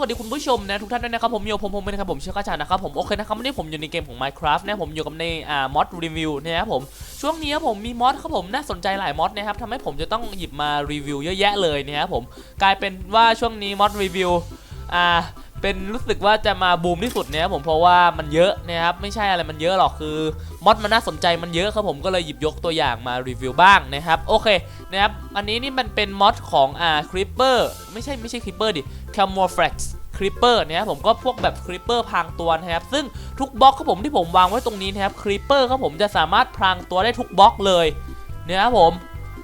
สวัสดีคุณผู้ชมนะทุกท่านด้วยนะครับผมโยผมผมเป็นะครับผมเชื่อกระจานะครับผมโอเคนะครับวันนี้ผมอยู่ในเกมของ Minecraft นะผมอยู่กับในอ่ามอดรีวิวนะครับผมช่วงนี้ครับผมมีมอดครับผมน่าสนใจหลายมอดนะครับทำให้ผมจะต้องหยิบมารีวิวเยอะแยะเลยนะครับผมกลายเป็นว่าช่วงนี้มอดรีวิวอ่า เป็นรู้สึกว่าจะมาบูมที่สุดเนะครับผมเพราะว่ามันเยอะนะครับไม่ใช่อะไรมันเยอะหรอกคือมอดมันน่าสนใจมันเยอะครับผมก็เลยหยิบยกตัวอย่างมารีวิวบ้างนะครับโอเคนะครับอันนี้นี่มันเป็นมอดของอ่าคริปเปอร์ไม่ใช่ไม่ใช่คริปเปอร์ดิ camouflage creeper นะครับผมก็พวกแบบ creeper พรางตัวนะครับซึ่งทุกบล็อกครับผมที่ผมวางไว้ตรงนี้นะครับ creeper ครับผมจะสามารถพรางตัวได้ทุกบล็อกเลยนะครับผม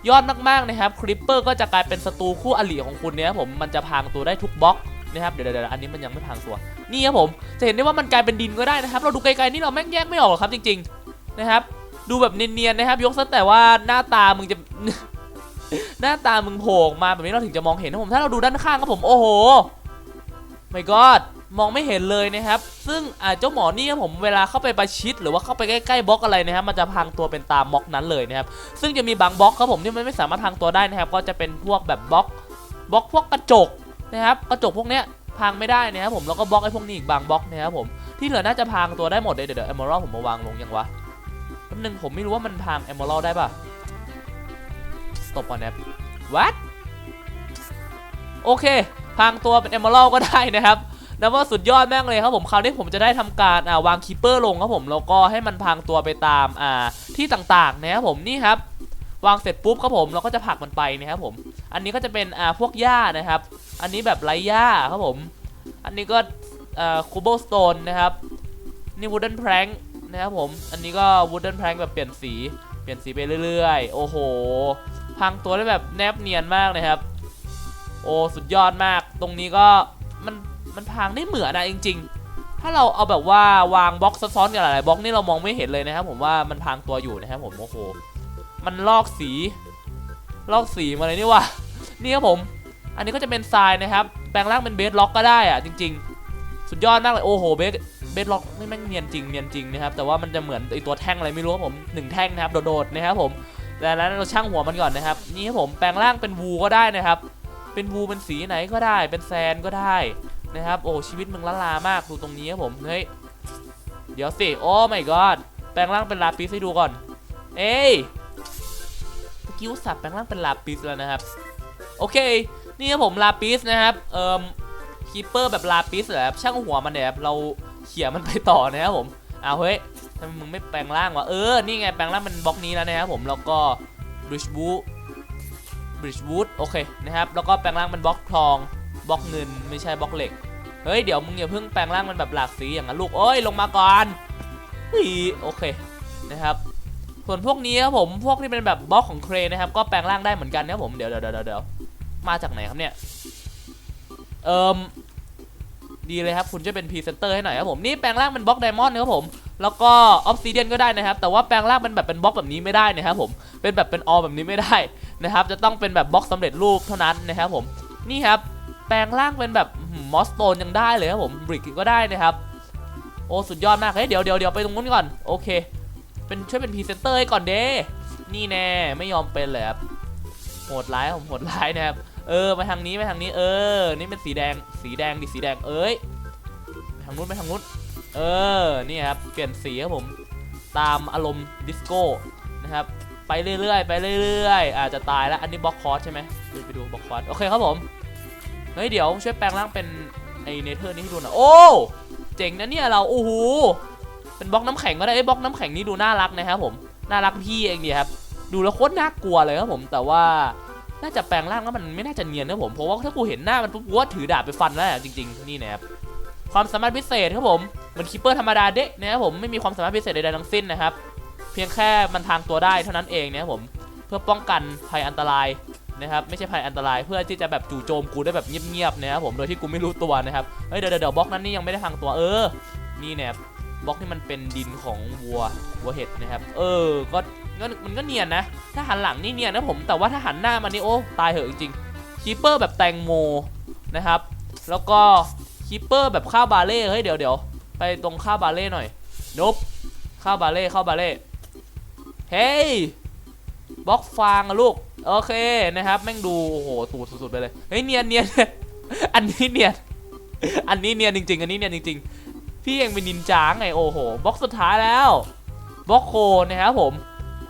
ยอดมากๆนะครับ creeper ก็จะกลายเป็นศัตรูคู่อริของคุณเนี่ยครับผมมันจะพรางตัวได้ทุกบล็อก นะครับเดี๋ยวเดี๋ยวอันนี้มันยังไม่พรางตัว นี่ครับผมจะเห็นได้ว่ามันกลายเป็นดินก็ได้นะครับ เราดูไกลๆนี่เราแม่งแยกไม่ออกหรอกครับจริง ๆนะครับ ดูแบบเนียนๆนะครับ ยกซะแต่ว่าหน้าตามึงจะหน้าตามึงโผล่มาแบบนี้เราถึงจะมองเห็นนะผมถ้าเราดูด้านข้างครับผมโอ้โหไม่กอดมองไม่เห็นเลยนะครับ ซึ่งเจ้าหมอนี่ครับผมเวลาเข้าไปประชิด หรือว่าเข้าไปใกล้ๆบล็อกอะไรนะครับ มันจะพังตัวเป็นตามบล็อกนั้นเลยนะครับ ซึ่งจะมีบางบล็อกครับผมที่มันไม่สามารถพังตัวได้นะครับ ก็จะเป็นพวกแบบบล็อกบล็อกพวกกระจก นะครับกระจกพวกเนี้ยพังไม่ได้นะครับผมแล้วก็บล็อกไอ้พวกนี้อีกบางบล็อกนะครับผมที่เหลือน่าจะพังตัวได้หมดเลยเดี๋ยวเดี๋ยวเอมอรัลผมมาวางลงยังวะแป๊บนึงผมไม่รู้ว่ามันพังเอมอรัลได้ป่ะสต็อปก่อนนะ what โอเคพังตัวเป็นเอมอรัลก็ได้นะครับนับว่าสุดยอดแม่งเลยครับผมคราวนี้ผมจะได้ทำการอ่าวางคีเปอร์ลงครับผมแล้วก็ให้มันพังตัวไปตามอ่าที่ต่างๆนะครับผมนี่ครับวางเสร็จปุ๊บครับผมเราก็จะผลักมันไปนะครับผม อันนี้ก็จะเป็นอ่าพวกหญ้านะครับ อันนี้แบบไร้หญ้าครับผม อันนี้ก็อ่าคูโบสโตนนะครับ นี่วูดเดนแพรงนะครับผม อันนี้ก็วูดเดนแพรงแบบเปลี่ยนสี เปลี่ยนสีไปเรื่อยๆ โอ้โห พังตัวได้แบบแนบเนียนมากเลยครับ โอ้สุดยอดมาก ตรงนี้ก็มันมันพังได้เหมือนนะจริง ๆถ้าเราเอาแบบว่าวางบล็อกซ้อนๆกันหลายๆบล็อกนี่เรามองไม่เห็นเลยนะครับ ผมว่ามันพังตัวอยู่นะครับผมโอ้โหมันลอกสี ลอกสีมาเลยนี่ว่ะ นี่ครับผม อันนี้ก็จะเป็นทรายนะครับ แปลงร่างเป็นเบสล็อกก็ได้อะจริง ๆ สุดยอดมากเลยโอ้โหเบสเบสล็อกนี่แม่งเนียนจริงเนียนจริงนะครับ แต่ว่ามันจะเหมือนไอตัวแท่งอะไรไม่รู้ครับผมหนึ่งแท่งนะครับโดดๆนะครับผมแต่แล้วเราช่างหัวมันก่อนนะครับ นี่ครับผมแปลงร่างเป็นวูก็ได้นะครับ เป็นวูเป็นสีไหนก็ได้ เป็นแซนก็ได้นะครับ โอ้ชีวิตมึงละลามากดูตรงนี้ครับผมเฮ้ยเดี๋ยวสิโอ้ my god แปลงร่างเป็นลาปิสให้ดูก่อน เอ้ยกี้อุตส่าห์แปลงร่างเป็นลาปิสแล้วนะครับ โอเค นี่ครับผมลาปิสนะครับเอ่อคีเปอร์แบบลาปิสเหรอครับช่างหัวมันเนี่ยเราเขี่ยมันไปต่อนะครับผมเอาวเฮ้ยทำไมมึงไม่แปลงร่างวะเออนี่ไงแปลงร่างเป็นบล็อกนี้แล้วนะครับผมแล้วก็บริชบูบริชบูโอเคนะครับแล้วก็แปลงร่างเป็นบล็อกทองบล็อกเงินไม่ใช่บล็อกเหล็กเฮ้ยเดี๋ยวมึงอย่าเพิ่งแปลงร่างมันแบบหลากสีอย่างนั้นลูกเอ้ยลงมาก่อนเฮ้ยโอเคนะครับส่วนพวกนี้ครับผมพวกที่เป็นแบบบล็อกของเครนนะครับก็แปลงร่างได้เหมือนกันนะครับผมเดี๋ยวเดี๋ยวเดี๋ยวเดี๋ยว มาจากไหนครับเนี่ย เอิมดีเลยครับคุณช่วยเป็นพรีเซนเตอร์ให้หน่อยครับผมนี่แปลงร่างเป็นบล็อกไดมอนด์นะครับผมแล้วก็ออฟซิเดียนก็ได้นะครับ แต่ว่าแปลงร่างเป็นแบบเป็นบล็อกแบบนี้ไม่ได้นะครับผมเป็นแบบเป็นออแบบนี้ไม่ได้นะครับ จะต้องเป็นแบบบล็อกสำเร็จรูปเท่านั้นนะครับผมนี่ครับแปลงร่างเป็นแบบมอสโตนยังได้เลยครับผมบริกก็ได้นะครับ โอ้สุดยอดมากเฮ้ยเดี๋ยวเดี๋ยวเดี๋ยวไปตรงนู้นก่อนโอเค เป็นช่วยเป็นพรีเซนเตอร์ให้ก่อนเด้นี่แน่ไม่ยอมเป็นเลยครับโหดร้ายผมโหดร้ายนะครับ เออไปทางนี้ไปทางนี้ เออ นี่เป็นสีแดงสีแดงดิสีแดงเอ้ยทางนู้นไปทางนู้นเออนี่ครับเปลี่ยนสีครับผมตามอารมณ์ดิสโก้นะครับไปเรื่อยๆไปเรื่อยๆอาจจะตายแล้วอันนี้บล็อกคอร์สใช่ไหมดูไปดูบล็อกคอร์สโอเคครับผมเฮ้ยเดี๋ยวช่วยแปลงร่างเป็นไอเนเธอร์นี่ให้ดูหน่อยโอ้เจ๋งนะเนี่ยเราโอ้โหเป็นบล็อกน้ำแข็งก็ได้ไอ้บล็อกน้ำแข็งนี่ดูน่ารักนะครับผมน่ารักพี่เองดีครับดูแล้วโคตรน่ากลัวเลยครับผมแต่ว่า น่าจะแปลงร่างแล้วมันไม่น่าจะเนียนนะผมเพราะว่าถ้ากูเห็นหน้ามันปุ๊บกูว่าถือดาบไปฟันแล้วจริง ๆ นี่นะครับความสามารถพิเศษครับผมเหมือนคิปเปอร์ธรรมดาเดะนะครับผมไม่มีความสามารถพิเศษใดๆทั้งสิ้นนะครับ เพียงแค่มันทางตัวได้เท่านั้นเองนะครับผมเพื่อป้องกันภัยอันตรายนะครับไม่ใช่ภัยอันตรายเพื่อที่จะแบบจู่โจมกูได้แบบเงียบๆนะครับผมโดยที่กูไม่รู้ตัวนะครับเฮ้ยเดี๋ยวเดี๋ยวบล็อกนั้นนี่ยังไม่ได้ทางตัวเออ นี่เนี่ยบล็อกที่มันเป็นดินของวัววัวเห็ดนะครับ เออ ก็ ก็มันก็เนียนนะ ถ้าหันหลังนี่เนียนนะผม แต่ว่าถ้าหันหน้ามานี่โอ้ตายเหอะจริงๆคีเปอร์แบบแตงโมนะครับ แล้วก็คีเปอร์แบบข้าวบาเล่ เฮ้ยเดี๋ยวเดี๋ยวไปตรงข้าวบาเล่หน่อยนบข้าวบาเล่ข้าวบาเล่ เฮ้ยบล็อกฟางลูก โอเคนะครับ แม่งดู โอ้โหตูดสุดๆไปเลย เฮ้ยเนียนเนียนอันนี้เนียน อันนี้เนียนจริงๆ อันนี้เนียนจริงๆ พี่เองเป็นนินจาไง โอ้โห บล็อกสุดท้ายแล้ว บล็อกโคนะครับผม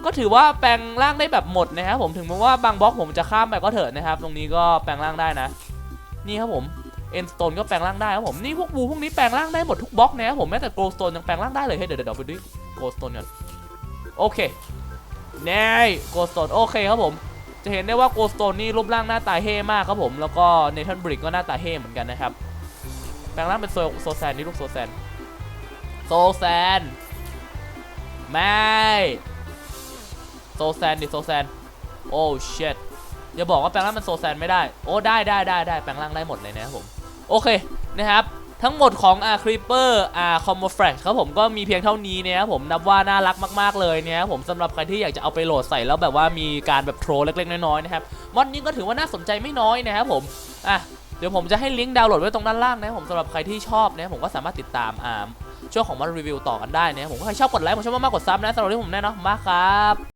ก็ถือว่าแปลงร่างได้แบบหมดนะครับผมถึงแม้ว่าบางบล็อกผมจะข้ามไปก็เถิดนะครับ ตรงนี้ก็แปลงร่างได้นะ นี่ครับผมเอ็นสโตนก็แปลงร่างได้ครับผมนี่พวกบูพวกนี้แปลงร่างได้หมดทุกบล็อกนะครับผมแม้แต่โกลสโตนยังแปลงร่างได้เลยเฮ้ยเดี๋ยวเดี๋ยวไปดูโกลสโตนก่อนโอเคแน่โกลสโตนโอเคครับผม จะเห็นได้ว่าโกลสโตนนี่รูปร่างหน้าตาเฮ่มากครับผมแล้วก็เนทันบริกก็หน้าตาเฮ่เหมือนกันนะครับแปลงร่างเป็นโซโซแซนนี่ลูกโซแซนโซแซนไม่ โซแซนดิโซแซนโอ้เชดอย่าบอกว่าแปลงร่างเป็นโซแซนไม่ได้ โอ้ได้ได้ได้ได้แปลงร่างได้หมดเลยนะครับผม โอเคนะครับ ทั้งหมดของอาครีเปอร์อาคอมโบแฟรชครับผมก็มีเพียงเท่านี้นะครับผมนับว่าน่ารักมากๆเลยนะครับผมสำหรับใครที่อยากจะเอาไปโหลดใส่แล้วแบบว่ามีการแบบโทรเล็กๆน้อยๆนะครับมอดนี้ก็ถือว่าน่าสนใจไม่น้อยนะครับผมอะเดี๋ยวผมจะให้ลิงก์ดาวน์โหลดไว้ตรงด้านล่างนะครับผมสำหรับใครที่ชอบนะครับผมก็สามารถติดตามอ่าช่วงของมอดรีวิวต่อกันได้นะครับผมใครชอบกดไลค์ผมชอบมากๆกดซับนะสำหรับที่ผมแน่นอนมากครับ